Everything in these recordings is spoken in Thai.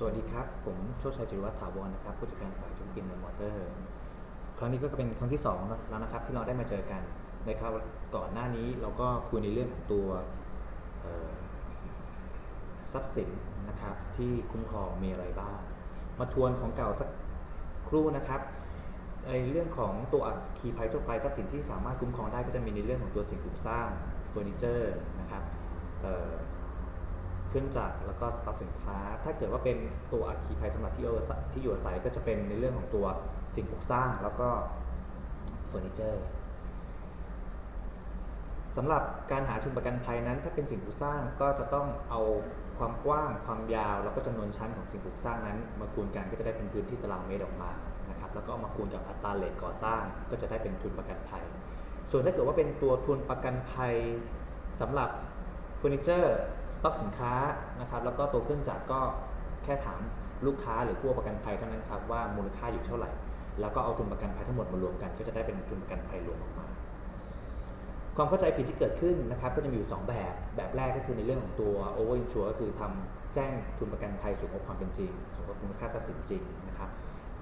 สวัสดีครับ ผมโชติชัยจิรวัฒน์ถาวรนะครับผู้จัดการฝ่ายธุรกิจในมอเตอร์ ครั้งนี้ก็เป็นครั้งที่สองแล้วนะครับที่เราได้มาเจอกันนะครับก่อนหน้านี้เราก็คุยในเรื่องของตัวทรัพย์สินนะครับที่คุ้มครองมีอะไรบ้าง มาทวนของเก่าสักครู่นะครับในเรื่องของตัวอัคคีภัยทั่วไปทรัพย์สินที่สามารถคุ้มครองได้ก็จะมีในเรื่องของตัวสิ่งปลูกสร้างเฟอร์นิเจอร์นะครับ เครื่องจักรแล้วก็สต็อกสินค้า ถ้าเกิดว่าเป็นตัวอัคคีภัยสำหรับที่อยู่อาศัยที่อยู่อาศัยก็จะเป็นในเรื่องของตัวสิ่งปลูกสร้างแล้วก็เฟอร์นิเจอร์สำหรับการหาทุนประกันภัยนั้น ถ้าเป็นสิ่งปลูกสร้างก็จะต้องเอาความกว้างความยาว แล้วก็จำนวนชั้นของสิ่งปลูกสร้างนั้น มาคูณกันก็จะได้เป็นพื้นที่ตารางเมตรออกมานะครับแล้วก็มาคูณกับอัตราเลทก่อสร้าง ก็จะได้เป็นทุนประกันภัย ส่วนถ้าเกิดว่าเป็นตัวทุนประกันภัยสำหรับเฟอร์นิเจอร์ ต็อกสินค้านะครับแล้วก็ตัวเครื่องจักรก็แค่ถามลูกค้าหรือผู้ประกันภัยเท่านั้นครับว่ามูลค่าอยู่เท่าไหร่ แล้วก็เอาทุนประกันภัยทั้งหมดมารวมกัน ก็จะได้เป็นทุนประกันภัยรวมออกมา ความเข้าใจผิดที่เกิดขึ้นนะครับก็จะมีอยู่ 2 แบบ แบบแรกก็คือในเรื่องของตัว over insure ก็คือทำแจ้งทุนประกันภัยสูงกว่าความเป็นจริงสูงกว่ามูลค่าทรัพย์สินจริงนะครับ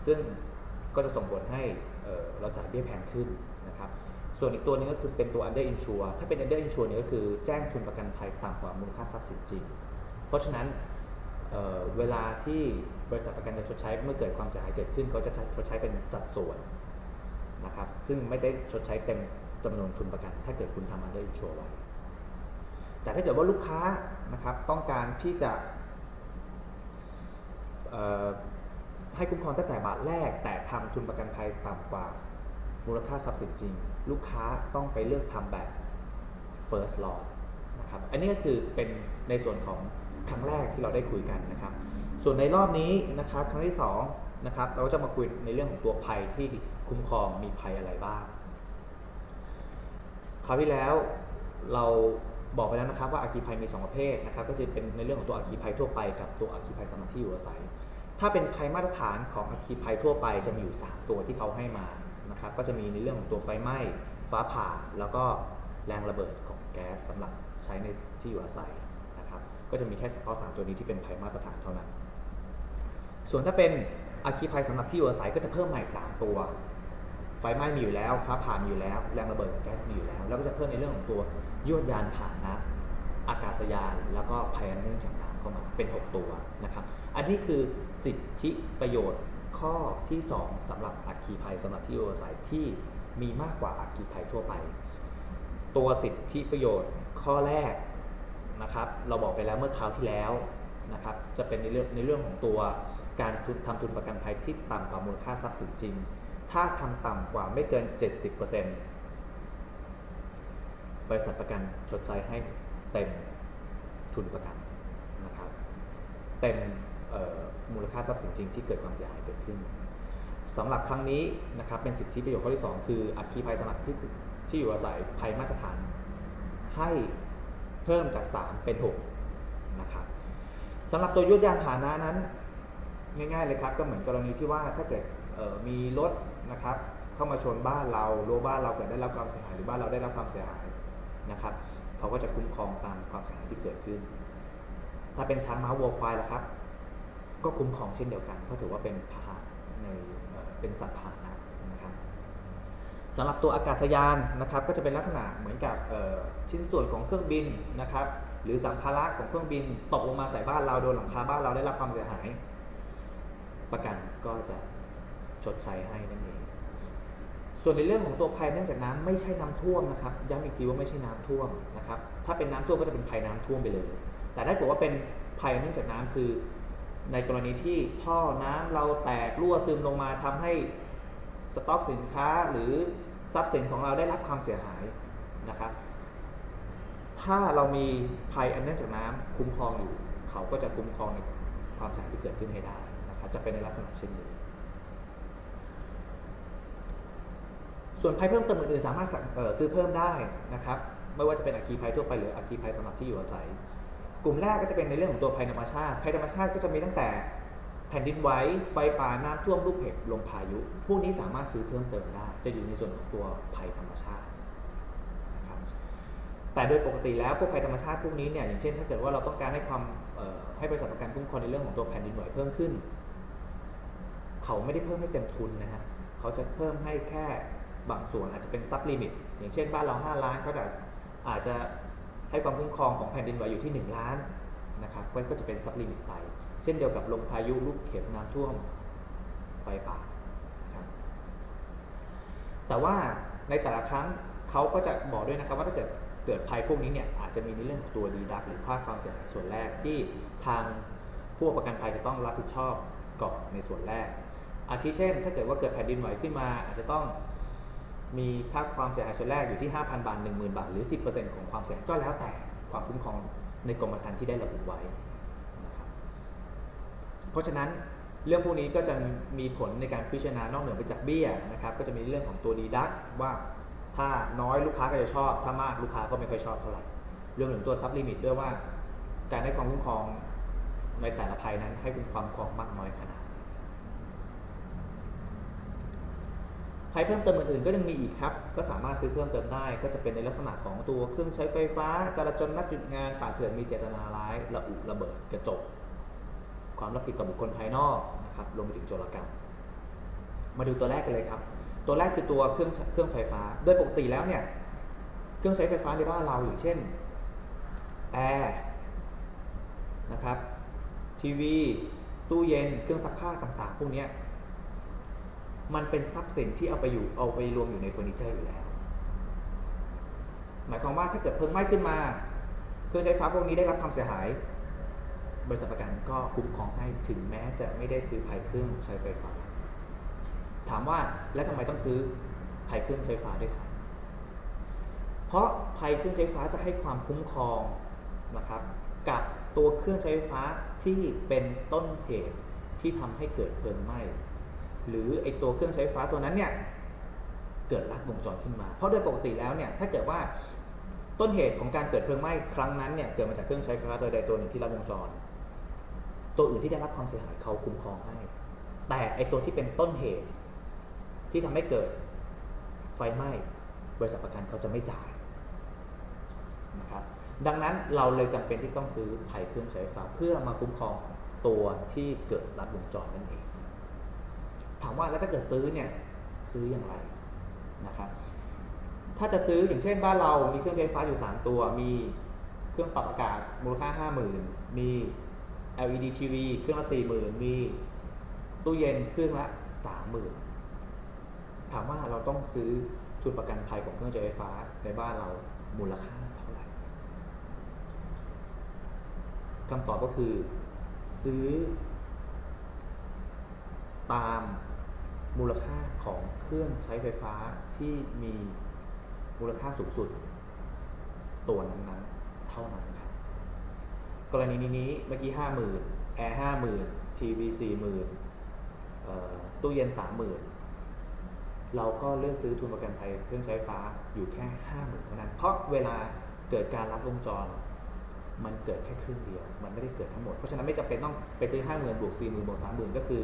ซึ่งก็จะส่งผลให้เเราจ่ายเบี้ยแพงขึ้นนะครับ ส่วนอีกตัวนึงก็คือเป็นตัว under insure ถ้าเป็น under insure เนี่ยก็คือแจ้งทุนประกันภัยต่ำกว่ามูลค่าทรัพย์สินจริง เพราะฉะนั้นเเวลาที่บริษัทประกันจะชดใช้เมื่อเกิดความเสียหายเกิดขึ้นเขาจะชดใช้เป็นสัดส่วนนะครับซึ่งไม่ได้ชดใช้เต็มจำนวนทุนประกัน ถ้าเกิดคุณทำ under insure ไว้แต่ถ้าเกิดว่าลูกค้านะครับต้องการที่จะให้คุ้มครองตั้งแต่บาทแรกแต่ทำทุนประกันภัยต่ำกว่า มูลค่าทรัพย์สินจริง ลูกค้าต้องไปเลือกทำแบบ first lot นะครับอันนี้ก็คือเป็นในส่วนของครั้งแรกที่เราได้คุยกันนะครับ ส่วนในรอบนี้นะครับครั้งที่สองนะครับเราก็จะมาคุยในเรื่องของตัวภัยที่คุ้มครองมีภัยอะไรบ้างคราวที่แล้วเราบอกไปแล้วนะครับว่าอาคีภัยมี 2 ประเภทนะครับ ก็จะเป็นในเรื่องของตัวอาคีภัยทั่วไปกับตัวอาคีภัยสำหรับที่อยู่อาศัย ถ้าเป็นภัยมาตรฐานของอาคีภัยทั่วไปจะมีอยู่ 3 ตัวที่เขาให้มา นะครับก็จะมีในเรื่องของตัวไฟไหม้ฟ้าผ่าแล้วก็แรงระเบิดของแก๊สสำหรับใช้ในที่อยู่อาศัยนะครับก็จะมีแค่เฉพาะ3ตัวนี้ที่เป็นภัยมาตรฐานเท่านั้น ส่วนถ้าเป็นอาคีภัยสำหรับที่อยู่อาศัยก็จะเพิ่มใหม่ 3 ตัว ไฟไหม้มีอยู่แล้วฟ้าผ่ามีอยู่แล้ว แรงระเบิดของแก๊สมีอยู่แล้ว แล้วก็จะเพิ่มในเรื่องของตัวยวดยานผ่านนะอากาศยานแล้วก็ภัยอันเนื่องจากน้ำเข้ามาเป็น 6 ตัวนะครับ อันนี้คือสิทธิประโยชน์ ข้อที่ 2สำหรับอัคคีภัยสำหรับที่อยู่อาศัยที่มีมากกว่าอัคคีภัยทั่วไป ตัวสิทธิประโยชน์ข้อแรกนะครับ เราบอกไปแล้วเมื่อคราวที่แล้วนะครับ จะเป็นในเรื่องในเรื่องของตัวการทุนทำทุนประกันภัยที่ต่ำกว่ามูลค่าทรัพย์สินจริง ถ้าทำต่ำกว่าไม่เกิน 70%บริษัทประกันชดใช้ให้เต็มทุนประกันนะครับ เต็ม มูลค่าทรัพย์สินจริงที่เกิดความเสียหายเกิดขึ้นสำหรับครั้งนี้นะครับเป็นสิทธิประโยชน์ข้อที่ 2 คืออัคคีภัยสำหรับที่ที่อยู่อาศัยภัยมาตรฐาน ให้เพิ่มจาก 3 เป็น6นะครับสำหรับตัวยุทธยานพาหนะนั้น ง่ายๆเลยครับ ก็เหมือนกรณีที่ว่าถ้าเกิดมีรถนะครับเข้ามาชนบ้านเรารั้วบ้านเราเกิดได้รับความเสียหายหรือบ้านเราได้รับความเสียหายนะครับเขาก็จะคุ้มครองตามความเสียหายที่เกิดขึ้น ถ้าเป็นช้างม้าวัวควายล่ะครับ ก็คุ้มครองเช่นเดียวกันเพราะถือว่าเป็นพาหะในเป็นสัตว์พาหนะนะครับสำหรับตัวอากาศยานนะครับก็จะเป็นลักษณะเหมือนกับชิ้นส่วนของเครื่องบินนะครับหรือสัมภาระของเครื่องบินตกลงมาใส่บ้านเราโดนหลังคาบ้านเราได้รับความเสียหาย ประกันก็จะชดใช้ให้นั่นเองส่วนในเรื่องของตัวภัยเนื่องจากน้ำไม่ใช่น้ำท่วมนะครับย้ำอีกทีว่าไม่ใช่น้ำท่วมนะครับถ้าเป็นน้ำท่วมก็จะเป็นภัยน้ำท่วมไปเลย แต่ถ้าเกิดว่าเป็นภัยเนื่องจากน้ำคือ ในกรณีที่ท่อน้ำเราแตกรั่วซึมลงมาทำให้สต็อกสินค้าหรือทรัพย์สินของเราได้รับความเสียหายนะครับ ถ้าเรามีภัยอันเนื่องจากน้ำคุ้มครองอยู่ เขาก็จะคุ้มครองในความเสียหายที่เกิดขึ้นให้ได้นะครับจะเป็นในลักษณะเช่นนี้ส่วนภัยเพิ่มเติมอื่นๆสามารถซื้อเพิ่มได้นะครับ ไม่ว่าจะเป็นอัคคีภัยทั่วไปหรืออัคคีภัยสำหรับที่อยู่อาศัย กลุ่มแรกก็จะเป็นในเรื่องของตัวภัยธรรมชาติภัยธรรมชาติก็จะมีตั้งแต่แผ่นดินไหวไฟป่าน้ำท่วมลูกเห็บลมพายุ พวกนี้สามารถซื้อเพิ่มเติมได้ จะอยู่ในส่วนของตัวภัยธรรมชาตินะครับแต่โดยปกติแล้วพวกภัยธรรมชาติพวกนี้เนี่ยอย่างเช่น ถ้าเกิดว่าเราต้องการให้ความให้บริษัทประกันคุ้มครองในเรื่องของตัวแผ่นดินไหวเพิ่มขึ้น เขาไม่ได้เพิ่มให้เต็มทุนนะฮะเขาจะเพิ่มให้แค่บางส่วนอาจจะเป็นซับลิมิตอย่างเช่นบ้านเรา 5 ล้านเขาจะอาจจะ ให้ความคุ้มครองของแผ่นดินไหวอยู่ที่ 1 ล้านนะครับก็จะเป็นซับลิมิตไป เช่นเดียวกับลมพายุลูกเข็บน้ำท่วมไฟป่าครับแต่ว่าในแต่ละครั้งเขาก็จะบอกด้วยนะครับว่าถ้าเกิดเกิดภัยพวกนี้เนี่ยอาจจะมีในเรื่องของตัวดีดักหรือค่าความเสียหายส่วนแรกที่ทางผู้ประกันภัยจะต้องรับผิดชอบก่อนในส่วนแรก อาทิเช่น ถ้าเกิดว่าเกิดแผ่นดินไหวขึ้นมา อาจจะต้อง มีค่าความเสียหายส่วนแรกอยู่ที่ 5,000 บาท 10,000 บาท หรือ 10%ของความเสียหายก็แล้วแต่ความคุ้มครองในกรมธรรม์ที่ได้ระบุไว้นะครับเพราะฉะนั้นเรื่องพวกนี้ก็จะมีผลในการพิจารณานอกเหนือไปจากเบี้ยนะครับ ก็จะมีเรื่องของตัวดีดักว่าถ้าน้อยลูกค้าก็จะชอบ ถ้ามากลูกค้าก็ไม่ค่อยชอบเท่าไหร่เรื่องถึงตัวซับลิมิตด้วยว่า การให้ความคุ้มครองในแต่ละภัยนั้นให้คุณความคุ้มครองมากน้อยขนาด ไหนภัยเพิ่มเติมอื่นๆก็ยังมีอีกครับ ก็สามารถซื้อเพิ่มเติมได้ ก็จะเป็นในลักษณะของตัวเครื่องใช้ไฟฟ้า จราจรนัดหยุดงานป่าเถื่อนมีเจตนาร้าย ระอุระเบิดกระจก ความรับผิดต่อบุคคลภายนอกนะครับรวมไปถึงโจรกรรม มาดูตัวแรกกันเลยครับ ตัวแรกคือตัวเครื่องเครื่องไฟฟ้า โดยปกติแล้วเนี่ยเครื่องใช้ไฟฟ้าในบ้านเราอย่างเช่นแอร์นะครับทีวี ตู้เย็น เครื่องซักผ้าต่างๆ พวกนี้ มันเป็นทรัพย์สินที่เอาไปอยู่เอาไปรวมอยู่ในเฟอร์นิเจอร์อยู่แล้ว หมายความว่าถ้าเกิดเพลิงไหม้ขึ้นมาเครื่องใช้ไฟฟ้าพวกนี้ได้รับความเสียหาย บริษัทประกันก็คุ้มครองให้ถึงแม้จะไม่ได้ซื้อภัยเครื่องใช้ไฟฟ้า ถามว่าแล้วทำไมต้องซื้อภัยเครื่องใช้ไฟฟ้าด้วยครับเพราะภัยเครื่องใช้ไฟฟ้าจะให้ความคุ้มครองนะครับ กับตัวเครื่องใช้ไฟฟ้าที่เป็นต้นเหตุที่ทำให้เกิดเพลิงไหม้ หรือไอตัวเครื่องใช้ไฟฟ้าตัวนั้นเนี่ยเกิดลัดวงจรขึ้นมา เพราะโดยปกติแล้วเนี่ยถ้าเกิดว่าต้นเหตุของการเกิดเพลิงไหม้ครั้งนั้นเนี่ยเกิดมาจากเครื่องใช้ไฟฟ้าตัวใดตัวหนึ่งที่ลัดวงจร ตัวอื่นที่ได้รับความเสียหายเขาคุ้มครองให้ แต่ไอตัวที่เป็นต้นเหตุที่ทำให้เกิดไฟไหม้บริษัทประกันเขาจะไม่จ่ายนะครับดังนั้นเราเลยจำเป็นที่ต้องซื้อภัยเครื่องใช้ไฟฟ้าเพื่อมาคุ้มครองตัวที่เกิดลัดวงจรนั่นเอง ถามว่าแล้วถ้าเกิดซื้อเนี่ยซื้ออย่างไรนะครับ ถ้าจะซื้ออย่างเช่นบ้านเรามีเครื่องใช้ไฟฟ้าอยู่ 3 ตัว มีเครื่องปรับอากาศมูลค่า 50,000 มี LED TV เครื่องละ40,000 มีตู้เย็นเครื่องละ 30,000 ถามว่าเราต้องซื้อทุนประกันภัยของเครื่องใช้ไฟฟ้าในบ้านเรามูลค่าเท่าไหร่คำตอบก็คือซื้อ ตามมูลค่าของเครื่องใช้ไฟฟ้าที่มีมูลค่าสูงสุด ตัวนั้นๆ เท่านั้นครับ กรณีนี้เมื่อกี้ห้าหมื่นแอร์ห้าหมื่นทีวีสี่หมื่นตู้เย็นสามหมื่นเราก็เลือกซื้อทุนประกันภัยเครื่องใช้ไฟฟ้าอยู่แค่ห้าหมื่นเท่านั้น เพราะเวลาเกิดการรับวงจร มันเกิดแค่ครึ่งเดียว มันไม่ได้เกิดทั้งหมด เพราะฉะนั้นไม่จำเป็นต้องไปซื้อห้าหมื่นบวกสี่หมื่นบวกสามหมื่นก็คือ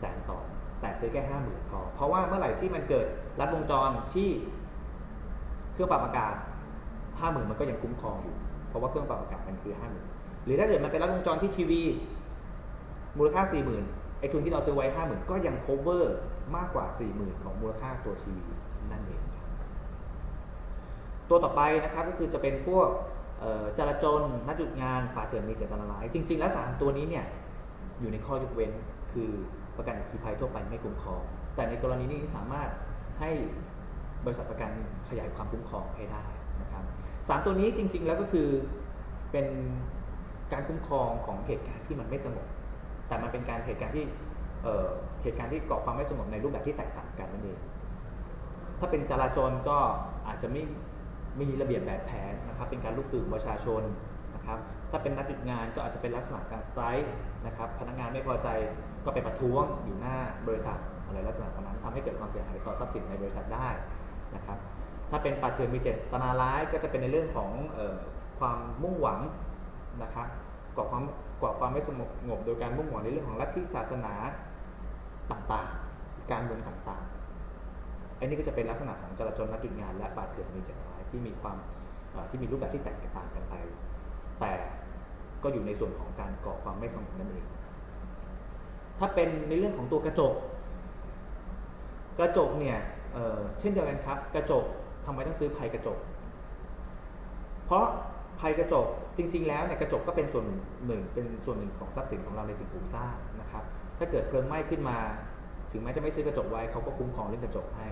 แสนสองแต่ซื้อแค่ห้าหมื่นพอเพราะว่าเมื่อไหร่ที่มันเกิดรัดวงจรที่เครื่องปรับอากาศห้าหมื่นมันก็ยังคุ้มครองอยู่ เพราะว่าเครื่องปรับอากาศมันคือห้าหมื่นหรือถ้าเกิดมันเป็นรัดวงจรที่ทีวีมูลค่าสี่หมื่นไอ้ทุนที่เราซื้อไว้ห้าหมื่นก็ยัง cover มากกว่าสี่หมื่นของมูลค่าตัวทีวีนั่นเองตัวต่อไปนะครับก็คือจะเป็นพวกจราจรนัดหยุดงานป่าเถื่อนมีเจตนาร้าย จริง ๆ แล้วสามตัวนี้เนี่ยอยู่ในข้อยกเว้นคือ ประกันอัคคีภัยทั่วไปไม่คุ้มครอง แต่ในกรณีนี้สามารถให้บริษัทประกันขยายความคุ้มครองให้ได้นะครับสามตัวนี้จริง ๆ แล้วก็คือเป็นการคุ้มครองของเหตุการณ์ที่มันไม่สงบ แต่มันเป็นการเหตุการณ์ที่เหตุการณ์ที่ก่อความไม่สงบในรูปแบบที่แตกต่างกันนั่นเอง ถ้าเป็นจราจรก็อาจจะไม่มีระเบียบแบบแผนนะครับ เป็นการลุกตื่นประชาชนนะครับ ถ้าเป็นนัดหยุดงานก็อาจจะเป็นลักษณะการสไตร์นะครับ พนักงานไม่พอใจ ก็ไปประท้วงอยู่หน้าบริษัทอะไรลักษณะนั้นทำให้เกิดความเสียหายต่อทรัพย์สินในบริษัทได้นะครับถ้าเป็นป่าเถื่อนมีเจตนาร้ายก็จะเป็นในเรื่องของออความมุ่งหวังนะครับก่อความก่อความไม่สงบโดยการมุ่งหวังในเรื่องของลัทธิศาสนาต่างๆ การเมืองต่างๆ อันนี้ก็จะเป็นลักษณะของจราจรนัดหยุดงาน และป่าเถื่อนมีเจตนาร้ายที่มีความที่มีรูปแบบที่แตกต่างกันไป แต่ก็อยู่ในส่วนของการก่อความไม่สงบนั่นเอง ถ้าเป็นในเรื่องของตัวกระจก กระจกเนี่ยเเช่นเดียวกันครับ กระจกทำไมต้องซื้อภัยกระจก เพราะภัยกระจกจริง ๆ แล้วเนี่ยกระจกก็เป็นส่วนหนึ่งเป็นส่วนหนึ่งของทรัพย์สินของเราในสิ่งปลูกสร้างนะครับ ถ้าเกิดเพลิงไหม้ขึ้นมา ถึงแม้จะไม่ซื้อกระจกไว้เขาก็คุ้มครองเรื่องกระจกให้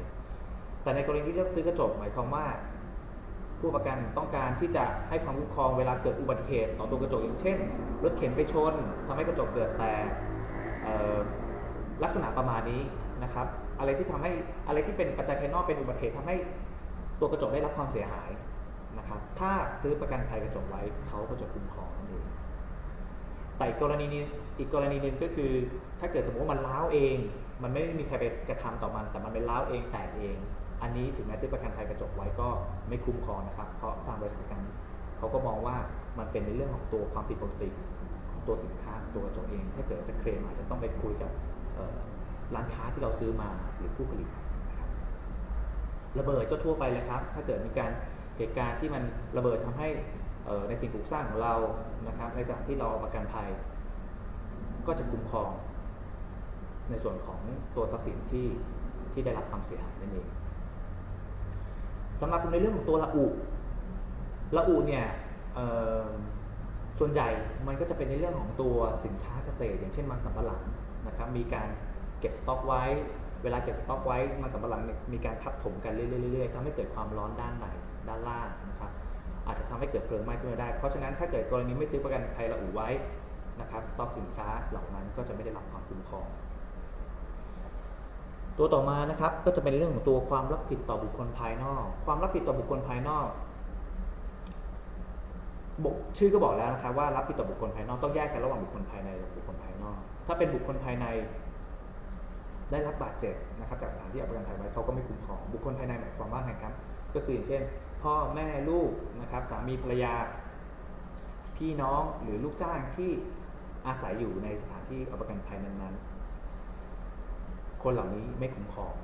แต่ในกรณีที่จะซื้อกระจกหมายความว่าผู้ประกันต้องการที่จะให้ความคุ้มครองเวลาเกิดอุบัติเหตุต่อตัวกระจกอย่างเช่น รถเข็นไปชนทำให้กระจกเกิดแตก ลักษณะประมาณนี้นะครับอะไรที่ทำให้อะไรที่เป็นปัจจัยภายนอกเป็นอุบัติเหตุทำให้ตัวกระจกได้รับความเสียหายนะครับถ้าซื้อประกันภัยกระจกไว้เขาก็จะคุ้มครองนั่นเองแต่กรณีนี้อีกกรณีหนึ่งก็คือ ถ้าเกิดสมมติว่ามันล้าวเอง มันไม่ได้มีใครไปกระทำต่อมัน แต่มันเป็นล้าวเองแตกเอง อันนี้ถึงแม้ซื้อประกันภัยกระจกไว้ก็ไม่คุ้มครองนะครับ เพราะทางบริษัทประกันเขาก็มองว่ามันเป็นในเรื่องของตัวความผิดปกติ ตัวสินค้าตัวกระจกเอง ถ้าเกิดจะเคลมอาจจะต้องไปคุยกับร้านค้าที่เราซื้อมาหรือผู้ผลิตนะครับระเบิดก็ทั่วไปเลยครับ ถ้าเกิดมีการเหตุการณ์ที่มันระเบิดทำให้ในสิ่งปลูกสร้างของเรานะครับ ในสถานที่เราประกันภัย ก็จะคุ้มครอง ในส่วนของตัวทรัพย์สินที่ที่ได้รับความเสียหายนั่นเองสำหรับในเรื่องของตัวละอุละอุเนี่ยเส่วนใหญ่มันก็จะเป็นในเรื่องของตัวสินค้าเกษตร อย่างเช่นมันสำปะหลังนะครับ มีการเก็บสต็อกไว้ เวลาเก็บสต็อกไว้มันสำปะหลังมีการทับถมกันเรื่อยๆทำให้เกิดความร้อนด้านในด้านล่างนะครับ อาจจะทำให้เกิดเพลิงไหม้ขึ้นมาได้ เพราะฉะนั้นถ้าเกิดกรณีไม่ซื้อประกันภัยละอุไว้นะครับสต็อกสินค้าเหล่านั้นก็จะไม่ได้รับความคุ้มครองตัวต่อมานะครับก็จะเป็นเรื่องของตัวความรับผิดต่อบุคคลภายนอก ความรับผิดต่อบุคคลภายนอก ชื่อก็บอกแล้วนะครับว่ารับผิดต่อบุคคลภายนอกต้องแยกกันระหว่างบุคคลภายในกับบุคคลภายนอก ถ้าเป็นบุคคลภายใน ได้รับบาดเจ็บนะครับ จากสถานที่เอาประกันภัยไว้เขาก็ไม่คุ้มครองบุคคลภายในหมายความว่าไงครับ ก็คืออย่างเช่น พ่อแม่ลูกนะครับสามีภรรยา พี่น้องหรือลูกจ้างที่อาศัยอยู่ในสถานที่เอาประกันภัยนั้นๆ คนเหล่านี้ไม่คุ้มครอง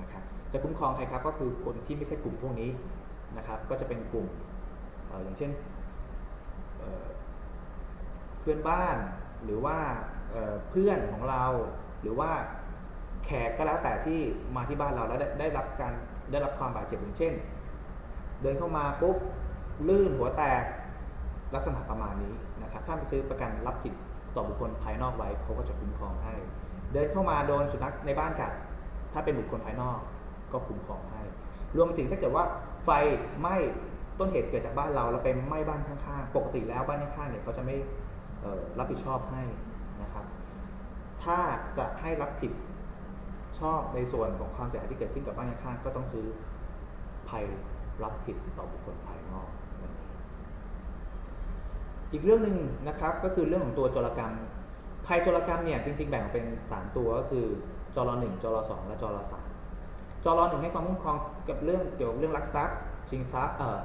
นะครับจะคุ้มครองใครครับก็คือคนที่ไม่ใช่กลุ่มพวกนี้นะครับ ก็จะเป็นกลุ่ม อย่างเช่นเพื่อนบ้านหรือว่าเพื่อนของเราหรือว่าแขกก็แล้วแต่ที่มาที่บ้านเราแล้วได้ได้รับการได้รับความบาดเจ็บอย่างเช่น เดินเข้ามาปุ๊บลื่นหัวแตกลักษณะประมาณนี้นะครับถ้าไปซื้อประกันรับผิดต่อบุคคลภายนอกไว้เขาก็จะคุ้มครองให้ เดินเข้ามาโดนสุนัขในบ้านกัดถ้าเป็นบุคคลภายนอกก็คุ้มครองให้ รวมถึงถ้าเกิดว่าไฟไหม้ ต้นเหตุเกิดจากบ้านเราแล้วไปไหม้บ้านข้างๆ ปกติแล้วบ้านข้างๆเนี่ยเขาจะไม่รับผิดชอบให้นะครับ ถ้าจะให้รับผิดชอบในส่วนของความเสียหายที่เกิดขึ้นกับบ้านข้างๆก็ต้องซื้อภัยรับผิดต่อบุคคลภายนอกอีกเรื่องหนึ่งนะครับก็คือเรื่องของตัวจรกรรม ภัยจรกรรมเนี่ยจริงๆ แบ่งออกเป็น 3 ตัวก็คือจร1จร2และจร3จร1ให้ความคุ้มครองกับเรื่องเกี่ยวกับเรื่องลักทรัพย์ชิงทรัพย์เอ่อ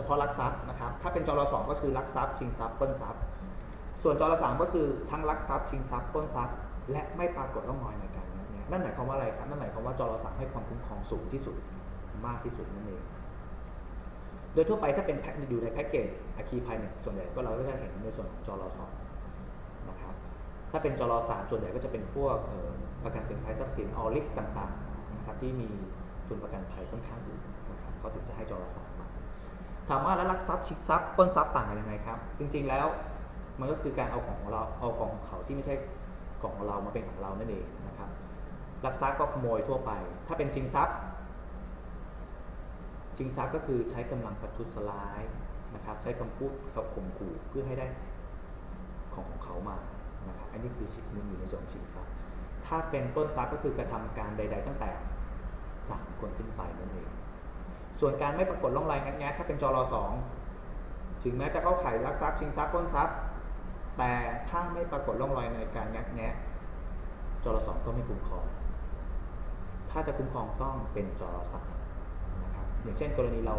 ฉพาะลักทรัพย์นะครับ ถ้าเป็นจร2ก็คือลักทรัพย์ชิงทรัพย์ปล้นทรัพย์ ส่วนจร3ก็คือทั้งลักทรัพย์ชิงทรัพย์ปล้นทรัพย์ และไม่ปรากฏร่องรอยในการงัดแงะนั่นหมายความว่าอะไรครับ นั่นหมายความว่าจร3ให้ความคุ้มครองสูงที่สุดมากที่สุดนั่นเอง โดยทั่วไปถ้าเป็นแพ็คอยู่ในแพ็กเกจอาคีภัยเนี่ยส่วนใหญ่ก็เราก็จะเห็นในส่วนของจร2นะครับ ถ้าเป็นจรสามส่วนใหญ่ก็จะเป็นพวกประกันสินค้าทรัพย์สินออลิสต่างๆนะครับที่มีทุนประกันภัยค่อนข้างดีนะครับเขาถึงจะให้จรสาม ถามว่าแล้วลักทรัพย์ชิงทรัพย์ปล้นทรัพย์ต่างกันยังไงครับ จริง ๆแล้วมันก็คือการเอาของเราเอาของเขาที่ไม่ใช่ของเรามาเป็นของเรานั่นเองนะครับลักทรัพย์ก็ขโมยทั่วไป ถ้าเป็นชิงทรัพย์ ชิงทรัพย์ก็คือใช้กำลังประทุษร้ายนะครับ ใช้คำพูดกับข่มขู่เพื่อให้ได้ของของเขามานะครับอันนี้คือชิงมันอยู่ในส่วนชิงทรัพย์ ถ้าเป็นปล้นทรัพย์ก็คือกระทำการใด ๆ ตั้งแต่สามคนขึ้นไปนั่นเอง ส่วนการไม่ปรากฏร่องรอยงัดแงะถ้าเป็นจรสองถึงแม้จะเข้าข่ายลักทรัพย์ชิงทรัพย์ปล้นทรัพย์ แต่ถ้าไม่ปรากฏร่องรอยในการงัดแงะจรสองก็ไม่คุ้มครอง ถ้าจะคุ้มครองต้องเป็นจรสามนะครับอย่างเช่น กรณีเรา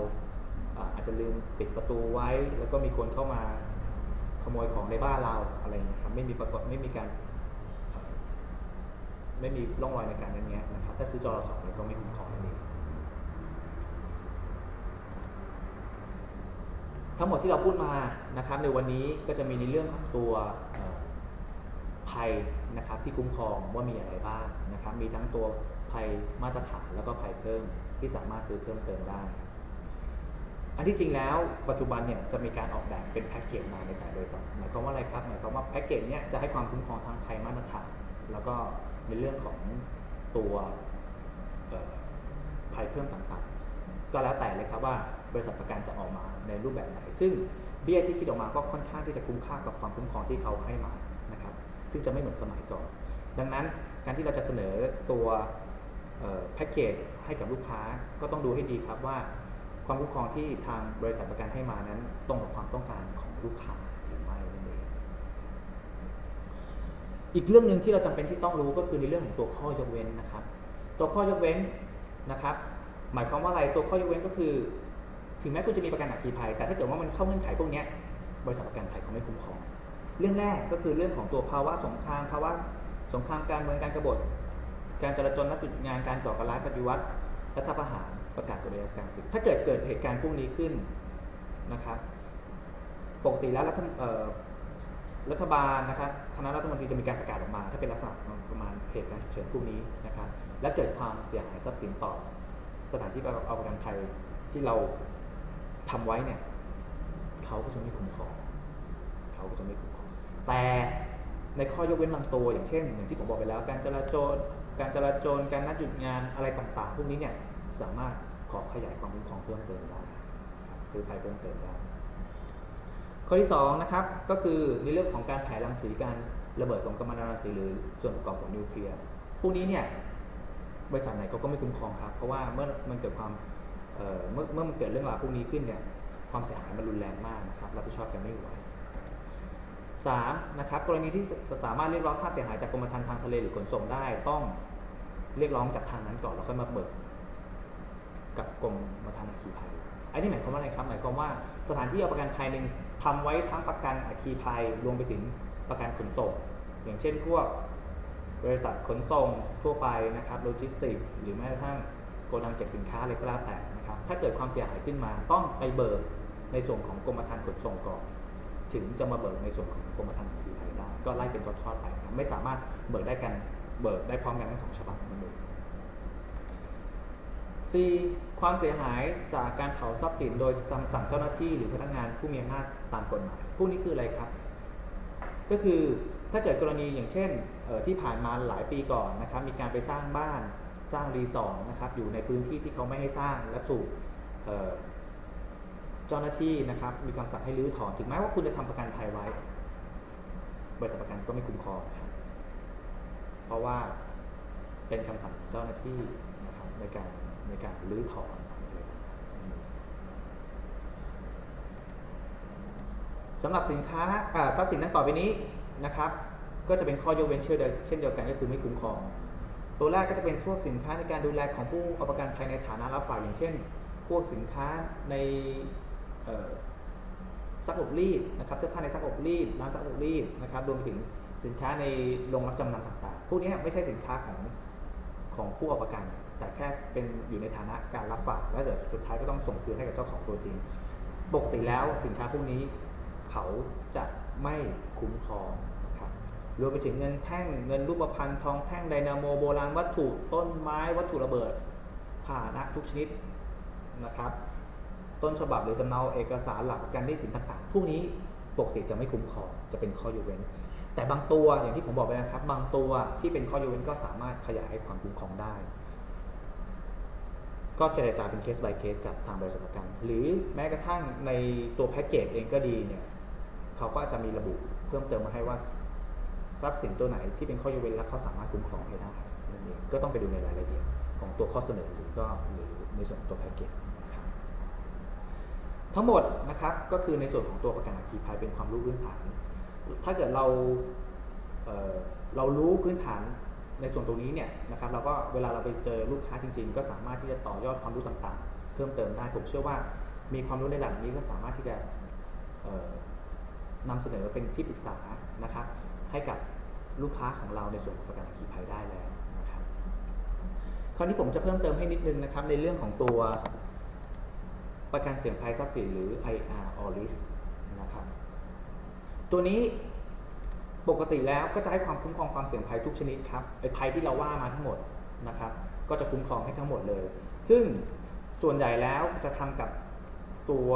อาจจะลืมปิดประตูไว้ แล้วก็มีคนเข้ามาขโมยของในบ้านเราอะไรอย่างเงี้ยครับไม่มีปรากฏไม่มีการไม่มีร่องรอยในการงัดแงะนะครับถ้าซื้อจรสองก็ไม่คุ้มครองนั่นเอง ทั้งหมดที่เราพูดมานะครับในวันนี้ก็จะมีในเรื่องของตัวภัยนะครับที่คุ้มครองว่ามีอะไรบ้างนะครับมีทั้งตัวภัยมาตรฐานแล้วก็ภัยเพิ่มที่สามารถซื้อเพิ่มเติมได้ อันที่จริงแล้วปัจจุบันเนี่ยจะมีการออกแบบเป็นแพ็กเกจมาในแต่บริษัทหมายความว่าอะไรครับหมายความว่าแพ็กเกจเนี่ยจะให้ความคุ้มครองทางภัยมาตรฐานแล้วก็ในเรื่องของตัวภัยเพิ่มต่างๆ ก็แล้วแต่เลยครับว่า บริษัทประกันจะออกมาในรูปแบบไหน ซึ่งเบี้ยที่คิดออกมาก็ค่อนข้างที่จะคุ้มค่ากับความคุ้มครองที่เขาให้มานะครับซึ่งจะไม่เหมือนสมัยก่อน ดังนั้นการที่เราจะเสนอตัวแพ็กเกจให้กับลูกค้าก็ต้องดูให้ดีครับว่า ความคุ้มครองที่ทางบริษัทประกันให้มานั้น ตรงกับความต้องการของลูกค้าหรือไม่นั่นเองอีกเรื่องหนึ่งที่เราจำเป็นที่ต้องรู้ก็คือในเรื่องของตัวข้อยกเว้นนะครับ ตัวข้อยกเว้นนะครับ หมายความว่าอะไรตัวข้อยกเว้นก็คือ ถึงแม้คุณจะมีประกันอัคคีภัย แต่ถ้าเกิดว่ามันเข้าเงื่อนไขพวกนี้บริษัทประกันภัยเขาไม่คุ้มครอง เรื่องแรกก็คือเรื่องของตัวภาวะสงครามภาวะสงครามการเมืองการกบฏ การจราจรนักจุดงานการก่อการร้ายปฏิวัติรัฐประหารประกาศกฎระยะการศึกถ้าเกิดเกิดเหตุการณ์พวกนี้ขึ้นนะครับ ปกติแล้วรัฐรัฐบาลนะครับคณะรัฐมนตรีจะมีการประกาศออกมา ถ้าเป็นลักษณะประมาณเหตุการณ์ฉุกเฉินพวกนี้นะครับ และเกิดความเสียหายทรัพย์สินต่อสถานที่เอาประกันภัยที่เรา ทำไว้เนี่ยเขาก็จะไม่คุ้มครองเขาก็จะไม่คุ้มครอง แต่ในข้อยกเว้นบางตัวอย่างเช่นอย่างที่ผมบอกไปแล้ว การจราจรการจราจรการนัดหยุดงานอะไรต่างๆ พวกนี้เนี่ยสามารถขอขยายความคุ้มครองเพิ่มเติมได้ซื้อภัยเพิ่มเติมได้ข้อที่2นะครับก็คือในเรื่องของการแผ่รังสีการระเบิดของกัมมันตรังสีหรือส่วนประกอบของนิวเคลียร์พวกนี้เนี่ยบริษัทไหนเขาก็ไม่คุ้มครองครับ เพราะว่าเมื่อมันเกิดความ เมื่อเมื่อมันเกิดเรื่องราวพวกนี้ขึ้นเนี่ยความเสียหายมันรุนแรงมากนะครับรับผิดชอบกันไม่ไหวสามนะครับกรณีที่สามารถเรียกร้องค่าเสียหายจากกรมธรรม์ทางทะเลหรือขนส่งได้ต้องเรียกร้องจากทางนั้นก่อนแล้วค่อยมาเบิกกับกรมธรรม์อัคคีภัยอันนี้หมายความว่าอะไรครับหมายความว่าสถานที่เอาประกันภัยหนึ่งทำไว้ทั้งประกันอัคคีภัยรวมไปถึงประกันขนส่ง อย่างเช่นพวกบริษัทขนส่งทั่วไปนะครับโลจิสติกส์หรือแม้กระทั่งโกดังเก็บสินค้าอะไรก็แล้วแต่ ถ้าเกิดความเสียหายขึ้นมา ต้องไปเบิกในส่วนของกรมธรรม์ขนส่งก่อนถึงจะมาเบิกในส่วนของกรมธรรม์อัคคีภัยได้ก็ไล่เป็นทอดๆไปนะไม่สามารถเบิกได้กันเบิกได้พร้อมกันทั้งสองฉบับนั่นเอง C ความเสียหายจากการเผาทรัพย์สินโดยสั่งเจ้าหน้าที่หรือพนักงานผู้มีอำนาจตามกฎหมายพวกนี้คืออะไรครับ ก็คือถ้าเกิดกรณีอย่างเช่นที่ผ่านมาหลายปีก่อนนะครับมีการไปสร้างบ้าน สร้างรีสอร์ทนะครับอยู่ในพื้นที่ที่เขาไม่ให้สร้างและถูกเเจ้าหน้าที่นะครับมีคำสั่งให้รื้อถอนถึงแม้ว่าคุณจะทำประกันภัยไว้ บริษัทประกันก็ไม่คุ้มครองครับเพราะว่าเป็นคำสั่งเจ้าหน้าที่นะครับในการในการรื้อถอนสำหรับสินค้าทรัพย์สินนั้นต่อไปนี้นะครับ ก็จะเป็นข้อยกเว้นเช่นเดียวกันก็คือไม่คุ้มครอง ตัวแรกก็จะเป็นพวกสินค้าในการดูแลของผู้เอาประกันภัยในฐานะรับฝากอย่างเช่น พวกสินค้าในซักอบรีดนะครับเสื้อผ้าในซักอบรีดร้านซักอบรีดนะครับรวมไปถึงสินค้าในโรงรับจำนำต่างๆ พวกนี้ไม่ใช่สินค้าของของผู้เอาประกัน แต่แค่เป็นอยู่ในฐานะการรับฝาก แล้วเดี๋ยวสุดท้ายก็ต้องส่งคืนให้กับเจ้าของตัวจริง ปกติแล้วสินค้าพวกนี้เขาจะไม่คุ้มครอง รวมไปถึงเงินแท่งเงินรูปพรรณทองแท่งไดนาโมโบราณวัตถุต้นไม้วัตถุระเบิดพานะทุกชนิดนะครับ ต้นฉบับหรือสำเนาเอกสารหลักประกันหนี้สินต่างๆพวกนี้ปกติจะไม่คุ้มครองจะเป็นข้อยกเว้น แต่บางตัวอย่างที่ผมบอกไปนะครับ บางตัวที่เป็นข้อยกเว้นก็สามารถขยายความคุ้มครองได้ ก็เจรจาเป็นเคส by เคสกับทางบริษัทประกัน หรือแม้กระทั่งในตัวแพ็กเกจเองก็ดีเนี่ยเขาก็จะมีระบุเพิ่มเติมมาให้ว่า ทรัพย์สินตัวไหนที่เป็นข้อยกเว้นแล้วเขาสามารถคุ้มครองให้ได้นั่นเองก็ต้องไปดูในรายละเอียดของตัวข้อเสนอหรือก็หรือในส่วนตัวแพ็กเกจทั้งหมดนะครับก็คือในส่วนของตัวประกันอัคคีภัยเป็นความรู้พื้นฐาน ถ้าเกิดเราเเรารู้พื้นฐานในส่วนตรงนี้เนี่ยนะครับเราก็เวลาเราไปเจอลูกค้าจริง ๆ ก็สามารถที่จะต่อยอดความรู้ต่างๆ เพิ่มเติมได้ผมเชื่อว่ามีความรู้ในระดับนี้ก็สามารถที่จะเอ่อนำเสนอเป็นที่ปรึกษานะครับให้กับ ลูกค้าของเราในส่วนของประกันอัคคีภัยได้แล้วนะครับคราวนี้ผมจะเพิ่มเติมให้นิดนึงนะครับ ในเรื่องของตัวประกันเสี่ยงภัยทรัพย์สินหรือ IR or risk นะครับ ตัวนี้ปกติแล้วก็จะให้ความคุ้มครองความเสี่ยงภัยทุกชนิดครับไอ้ภัยที่เราว่ามาทั้งหมดนะครับ ก็จะคุ้มครองให้ทั้งหมดเลย ซึ่งส่วนใหญ่แล้วจะทำกับตัว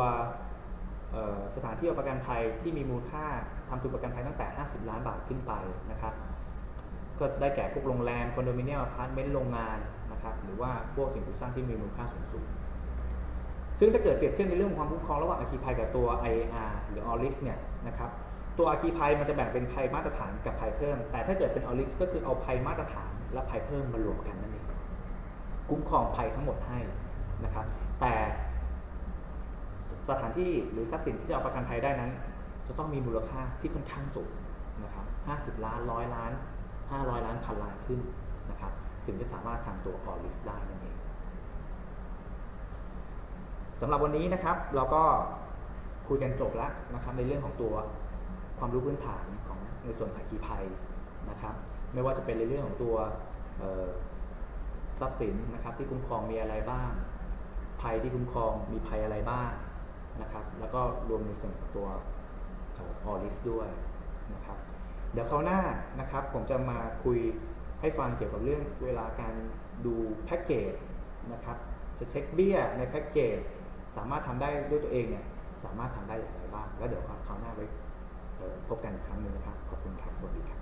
สถานที่ประกันภัยที่มีมูลค่า ทำทุนประกันภัยตั้งแต่ 50 ล้านบาทขึ้นไปนะครับ ก็ได้แก่พวกโรงแรมคอนโดมิเนียมอพาร์ตเมนต์โรงงานนะครับหรือว่าพวกสิ่งปลูกสร้างที่มีมูลค่าสูงสุดซึ่งถ้าเกิดเปรียบเทียบในเรื่องของความคุ้มครองระหว่างอาคีภัยกับตัว IAR หรือ ORIS เนี่ยนะครับตัวอาคีภัยมันจะแบ่งเป็นภัยมาตรฐานกับภัยเพิ่ม แต่ถ้าเกิดเป็น ORIS ก็คือเอาภัยมาตรฐานและภัยเพิ่มมารวมกันนั่นเองคุ้มครองภัยทั้งหมดให้นะครับแต่สถานที่หรือทรัพย์สินที่จะเอาประกันภัยได้นั้น จะต้องมีมูลค่าที่ค่อนข้างสูงนะครับ50 ล้านร้อยล้าน 500 ล้านพันล้านขึ้นนะครับ ถึงจะสามารถทำตัว ORIS ได้นั่นเองสำหรับวันนี้นะครับเราก็คุยกันจบแล้วนะครับในเรื่องของตัวความรู้พื้นฐานของในส่วนของอัคคีภัยนะครับ ไม่ว่าจะเป็นในเรื่องของตัวทรัพย์สินนะครับ ที่คุ้มครองมีอะไรบ้าง ภัยที่คุ้มครองมีภัยอะไรบ้างนะครับ แล้วก็รวมในส่วนของตัว ออริสด้วยนะครับเดี๋ยวคราวหน้านะครับผมจะมาคุยให้ฟังเกี่ยวกับเรื่องเวลาการดูแพ็กเกจนะครับจะเช็คเบี้ยในแพ็กเกจสามารถทำได้ด้วยตัวเองเนี่ยสามารถทำได้อย่างไรบ้าง แล้วเดี๋ยวคราวหน้าไว้พบกันอีกครั้งหนึ่งนะครับ ขอบคุณครับ สวัสดีครับ